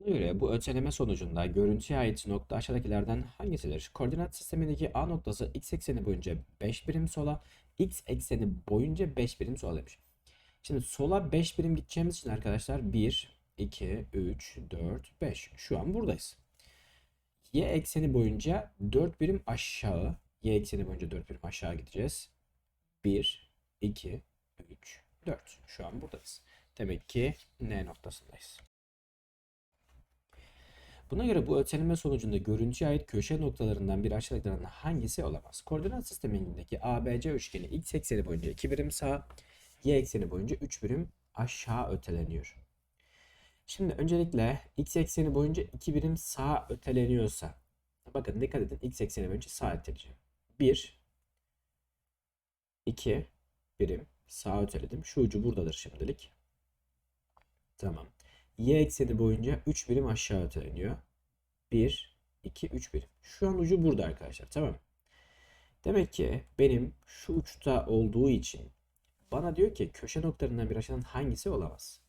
Buna göre bu öteleme sonucunda görüntüye ait nokta aşağıdakilerden hangisidir? Koordinat sistemindeki A noktası x ekseni boyunca 5 birim sola, x ekseni boyunca 5 birim sola demiş. Şimdi sola 5 birim gideceğimiz için arkadaşlar 1, 2, 3, 4, 5. Şu an buradayız. Y ekseni boyunca 4 birim aşağı, y ekseni boyunca 4 birim aşağı gideceğiz. 1, 2, 3, 4. Şu an buradayız. Demek ki N noktasındayız. Buna göre bu öteleme sonucunda görüntüye ait köşe noktalarından biri aşağıdakilerden hangisi olamaz? Koordinat sistemindeki ABC üçgeni x ekseni boyunca 2 birim sağ, y ekseni boyunca 3 birim aşağı öteleniyor. Şimdi öncelikle x ekseni boyunca 2 birim sağ öteleniyorsa bakın dikkat edin x ekseni boyunca sağ öteleyeceğim. 1 2 birim sağ öteledim. Şu ucu buradadır şimdilik. Tamam. Y ekseni boyunca 3 birim aşağı öteleniyor. 1, 2, 3 birim. Şu an ucu burada arkadaşlar. Tamam? Demek ki benim şu uçta olduğu için bana diyor ki köşe noktalarından bir aşağıdan hangisi olamaz?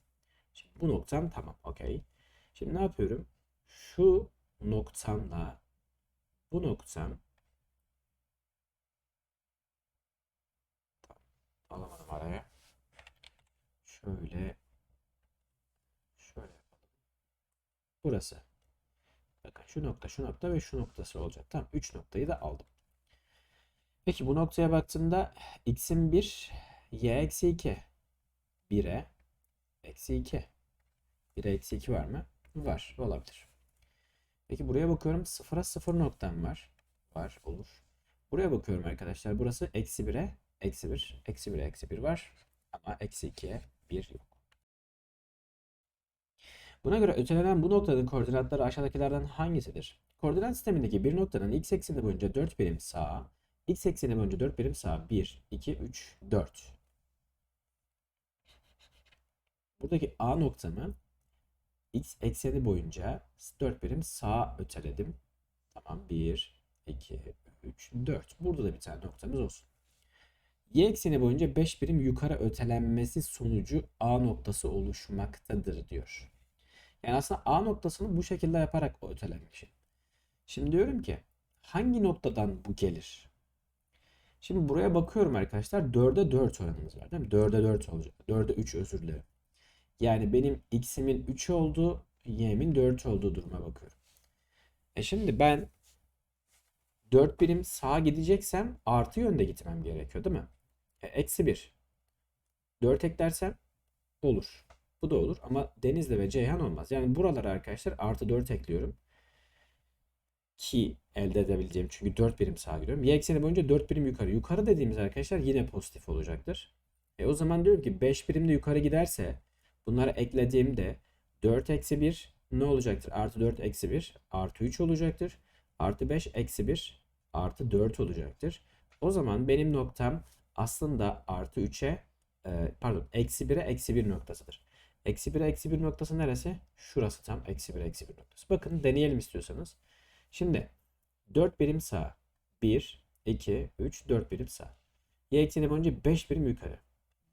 Şimdi bu noktam tamam. Okey. Şimdi ne yapıyorum? Şu noktamla bu noktam alamadım araya. Şöyle Burası. Bakın şu nokta, şu nokta ve şu noktası olacak. Tamam 3 noktayı da aldım. Peki bu noktaya baktığımda x'in 1, y eksi 2. 1'e eksi 2. 1'e eksi 2 var mı? Var. Olabilir. Peki buraya bakıyorum. 0'a 0 noktam var. Var. Olur. Buraya bakıyorum arkadaşlar. Burası eksi 1'e eksi 1. Eksi 1'e eksi 1 var. Ama eksi 2'ye 1 yok. Buna göre ötelenen bu noktanın koordinatları aşağıdakilerden hangisidir? Koordinat sistemindeki bir noktanın x ekseni boyunca 4 birim sağa, x ekseni boyunca 4 birim sağa 1, 2, 3, 4. Buradaki A noktamı x ekseni boyunca 4 birim sağa öteledim. Tamam 1, 2, 3, 4. Burada da bir tane noktamız olsun. Y ekseni boyunca 5 birim yukarı ötelenmesi sonucu A noktası oluşmaktadır diyor. Yani aslında A noktasını bu şekilde yaparak ötelemişim. Şimdi diyorum ki hangi noktadan bu gelir? Şimdi buraya bakıyorum arkadaşlar. 4'e 4 oranımız var değil mi? 4'e 4 olacak. 4'e 3 özür dilerim. Yani benim x'imin 3 olduğu, y'min 4 olduğu duruma bakıyorum. E şimdi ben 4 birim sağa gideceksem artı yönde gitmem gerekiyor değil mi? E, eksi 1. 4 eklersem olur. Bu da olur ama Denizli ve Ceyhan olmaz. Yani buralara arkadaşlar artı 4 ekliyorum. Ki elde edebileceğim çünkü 4 birim sağa gidiyorum. Y ekseni boyunca 4 birim yukarı. Yukarı dediğimiz arkadaşlar yine pozitif olacaktır. E o zaman diyorum ki 5 birim de yukarı giderse bunları eklediğimde 4 eksi 1 ne olacaktır? Artı 4 eksi 1 artı 3 olacaktır. Artı 5 eksi 1 artı 4 olacaktır. O zaman benim noktam aslında artı 3'e e, pardon eksi 1'e eksi 1 noktasıdır. Eksi 1'e eksi 1 noktası neresi? Şurası tam eksi 1'e eksi 1 noktası. Bakın deneyelim istiyorsanız. Şimdi 4 birim sağ. 1, 2, 3, 4 birim sağ. Y ekseni boyunca 5 birim yukarı.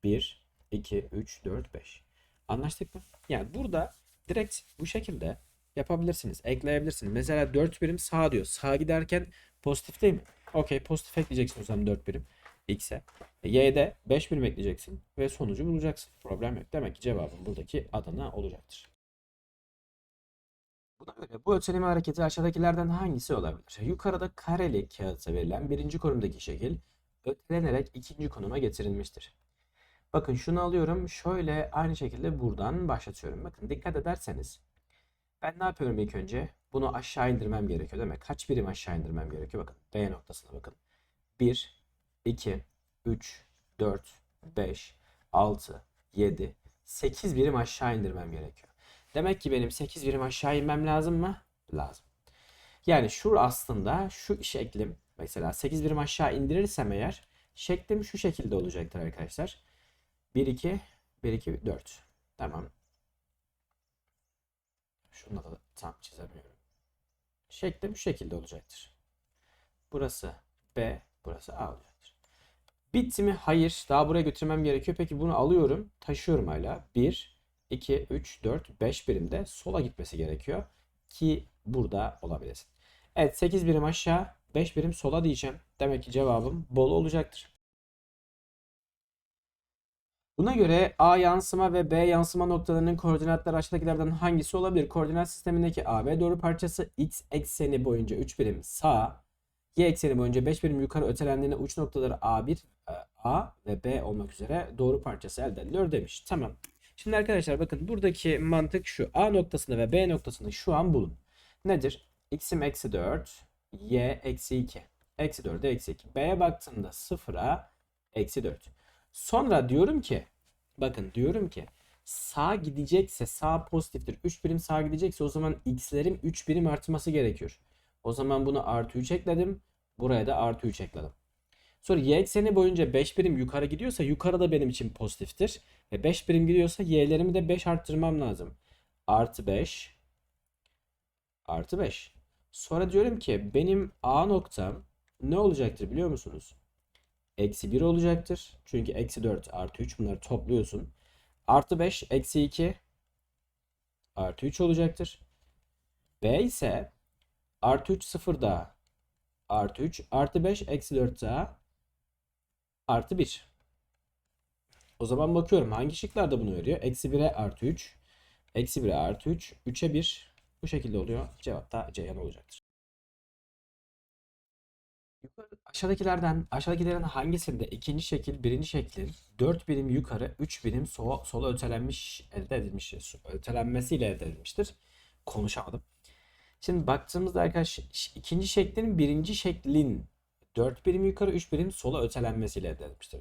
1, 2, 3, 4, 5. Anlaştık mı? Yani burada direkt bu şekilde yapabilirsiniz. Ekleyebilirsiniz. Mesela 4 birim sağ diyor. Sağa giderken pozitif değil mi? Okey pozitif ekleyeceksin o zaman 4 birim x'e. Y'de 5 birim ekleyeceksin ve sonucu bulacaksın. Problem yok. Demek ki cevabın buradaki Adana olacaktır. Buna göre bu öteleme hareketi aşağıdakilerden hangisi olabilir? Yukarıda kareli kağıtta verilen birinci konumdaki şekil ötelenerek ikinci konuma getirilmiştir. Bakın şunu alıyorum. Şöyle aynı şekilde buradan başlatıyorum. Bakın dikkat ederseniz ben ne yapıyorum ilk önce? Bunu aşağı indirmem gerekiyor değil mi? Kaç birim aşağı indirmem gerekiyor? Bakın B noktasına bakın. 1, 2, 3, 4, 5, 6, 7, 8 birim aşağı indirmem gerekiyor. Demek ki benim 8 birim aşağı inmem lazım mı? Lazım. Yani şu aslında şu şeklim mesela 8 birim aşağı indirirsem eğer şeklim şu şekilde olacaktır arkadaşlar. 1 2 1 2 4. Tamam. Şunu da tam çizemiyorum. Şeklim şu şekilde olacaktır. Burası B, burası A olacaktır. Bitti mi? Hayır. Daha buraya götürmem gerekiyor. Peki bunu alıyorum. Taşıyorum hala. 1, 2, 3, 4, 5 birimde sola gitmesi gerekiyor ki burada olabilesin. Evet 8 birim aşağı 5 birim sola diyeceğim. Demek ki cevabım bol olacaktır. Buna göre A yansıma ve B yansıma noktalarının koordinatları aşağıdakilerden hangisi olabilir? Koordinat sistemindeki AB doğru parçası x ekseni boyunca 3 birim sağ, y ekseni boyunca 5 birim yukarı ötelendiğinde uç noktaları A1, e, A ve B olmak üzere doğru parçası elde ediliyor demiş. Tamam. Şimdi arkadaşlar bakın buradaki mantık şu. A noktasını ve B noktasını şu an bulun. Nedir? X'im eksi 4, y eksi 2. Eksi 4'e eksi 2. B'ye baktığımda 0'a eksi 4. Sonra diyorum ki bakın diyorum ki sağ gidecekse sağ pozitiftir. 3 birim sağ gidecekse o zaman x'lerin 3 birim artması gerekiyor. O zaman bunu artı 3 ekledim. Buraya da artı 3 ekledim. Sonra y ekseni boyunca 5 birim yukarı gidiyorsa yukarıda benim için pozitiftir. Ve 5 birim gidiyorsa y'lerimi de 5 arttırmam lazım. Artı 5 artı 5. Sonra diyorum ki benim A noktam ne olacaktır biliyor musunuz? Eksi 1 olacaktır. Çünkü eksi 4 artı 3 bunları topluyorsun. Artı 5 eksi 2 artı 3 olacaktır. B ise artı 3 0 daha artı 3 artı 5 eksi 4 daha artı 1. O zaman bakıyorum hangi şıklarda bunu veriyor? Eksi 1'e artı 3. Eksi 1'e artı 3. 3'e 1. Bu şekilde oluyor. Cevap da Ceyhan olacaktır. Aşağıdakilerden aşağıdakilerin hangisinde ikinci şekil birinci şeklin 4 birim yukarı 3 birim sola, sola ötelenmiş elde edilmiştir. Ötelenmesiyle elde edilmiştir. Konuşamadım. Şimdi baktığımızda arkadaşlar ikinci şeklin birinci şeklin 4 birim yukarı 3 birim sola ötelenmesiyle elde edilmiştir.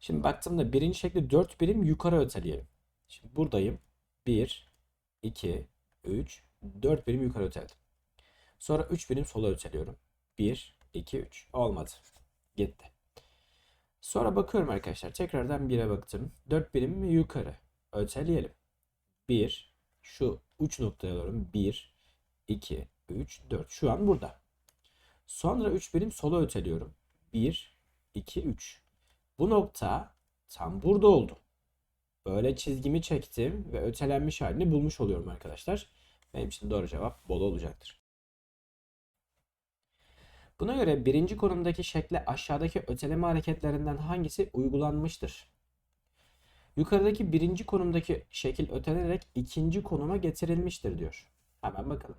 Şimdi baktığımda birinci şekli 4 birim yukarı öteleyelim. Şimdi buradayım. 1, 2, 3, 4 birim yukarı öteledim. Sonra 3 birim sola öteliyorum. 1, 2, 3. Olmadı. Gitti. Sonra bakıyorum arkadaşlar. Tekrardan 1'e baktım. 4 birim yukarı. Öteleyelim. 1. Şu uç noktaya alıyorum. 1, 2, 3, 4. Şu an burada. Sonra 3 birim sola öteliyorum. 1, 2, 3. Bu nokta tam burada oldu. Böyle çizgimi çektim ve ötelenmiş halini bulmuş oluyorum arkadaşlar. Benim için doğru cevap bol olacaktır. Buna göre birinci konumdaki şekle aşağıdaki öteleme hareketlerinden hangisi uygulanmıştır? Yukarıdaki birinci konumdaki şekil ötelenerek ikinci konuma getirilmiştir diyor. Hemen bakalım.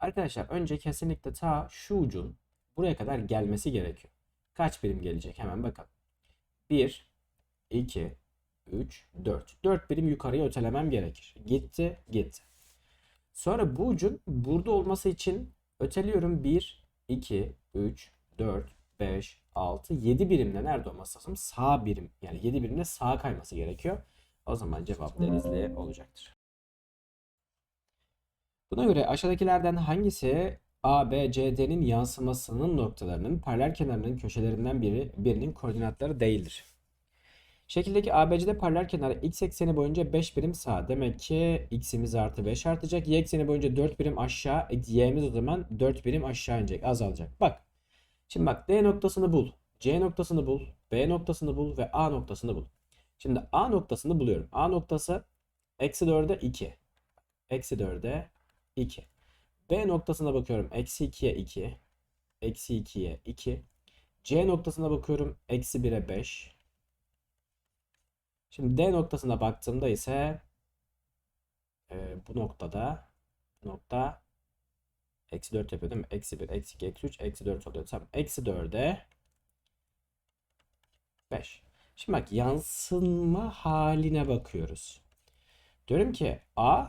Arkadaşlar önce kesinlikle ta şu ucun buraya kadar gelmesi gerekiyor. Kaç birim gelecek? Hemen bakalım. 1, 2, 3, 4. 4 birim yukarıya ötelemem gerekir. Gitti, gitti. Sonra bu ucun burada olması için öteliyorum 1, 2, 3, 4, 5, 6, 7 birimde nerede olması lazım? Sağ birim. Yani 7 birimde sağa kayması gerekiyor. O zaman cevap denizli olacaktır. Buna göre aşağıdakilerden hangisi A, B, C, D'nin yansımasının noktalarının paralel kenarının köşelerinden biri birinin koordinatları değildir? Şekildeki ABC'de paralel kenarı x ekseni boyunca 5 birim sağ. Demek ki x'imiz artı 5 artacak. Y ekseni boyunca 4 birim aşağı. E, y'miz o zaman 4 birim aşağı inecek. Azalacak. Bak. Şimdi bak D noktasını bul. C noktasını bul. B noktasını bul ve A noktasını bul. Şimdi A noktasını buluyorum. A noktası eksi 4'e 2. Eksi 4'e 2. B noktasına bakıyorum. Eksi 2'ye 2. Eksi 2'ye 2. C noktasına bakıyorum. Eksi 1'e 5. Şimdi D noktasına baktığımda ise e, bu noktada nokta eksi 4 yapıyor değil mi? Eksi 1, eksi 2, eksi 3, eksi 4 oluyor. Tamam. Eksi 4'e 5. Şimdi bak yansınma haline bakıyoruz. Diyorum ki A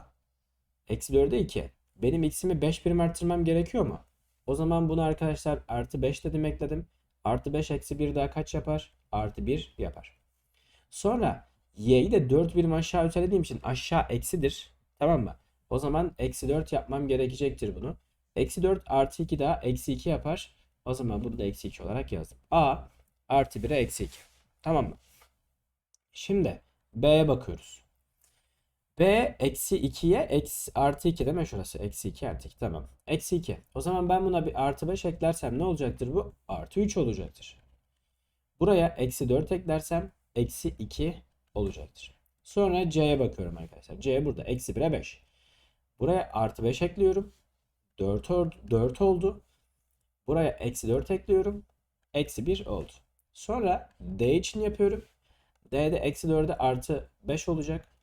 eksi 4'e 2. Benim x'imi 5 birim arttırmam gerekiyor mu? O zaman bunu arkadaşlar artı 5 dedim ekledim. Artı 5 eksi 1 daha kaç yapar? Artı 1 yapar. Sonra y'yi de 4 birim aşağı ötelediğim için aşağı eksidir. Tamam mı? O zaman eksi 4 yapmam gerekecektir bunu. Eksi 4 artı 2 daha eksi 2 yapar. O zaman bunu da eksi 2 olarak yazdım. A artı 1'e eksi 2. Tamam mı? Şimdi B'ye bakıyoruz. B eksi 2'ye eksi artı 2 deme şurası. Eksi 2 artı 2 tamam. Eksi 2. O zaman ben buna bir artı 5 eklersem ne olacaktır bu? Artı 3 olacaktır. Buraya eksi 4 eklersem eksi 2 olacaktır. Sonra C'ye bakıyorum arkadaşlar. C burada. Eksi 1'e 5. Buraya artı 5 ekliyorum. 4, oldu, 4 oldu. Buraya eksi 4 ekliyorum. Eksi 1 oldu. Sonra D için yapıyorum. D'de eksi 4'e artı 5 olacak.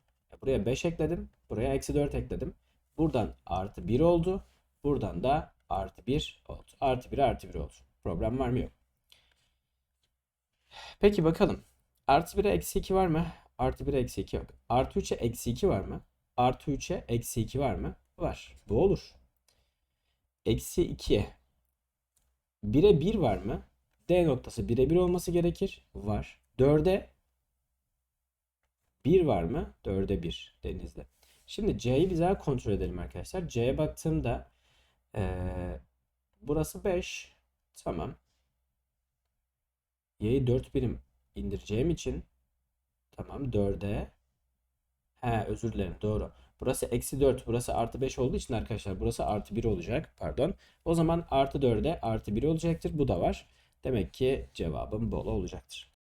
Buraya 5 ekledim. Buraya eksi 4 ekledim. Buradan artı 1 oldu. Buradan da artı 1 oldu. Artı 1 artı 1 oldu. Problem var mı yok. Peki bakalım. Artı 1'e eksi 2 var mı? Artı 1'e eksi 2 yok. Artı 3'e eksi 2 var mı? Artı 3'e eksi 2 var mı? Var. Bu olur. Eksi 2'ye 1'e 1 var mı? D noktası 1'e 1 olması gerekir. Var. 4'e 1 var mı? 4'e 1 denizde. Şimdi C'yi bir daha kontrol edelim arkadaşlar. C'ye baktığımda eee, burası 5. Tamam. Y'yi 4 birim indireceğim için tamam 4'e He özür dilerim doğru. Burası eksi 4 burası artı 5 olduğu için arkadaşlar burası artı 1 olacak. Pardon. O zaman artı 4'e artı 1 olacaktır. Bu da var. Demek ki cevabım bol olacaktır.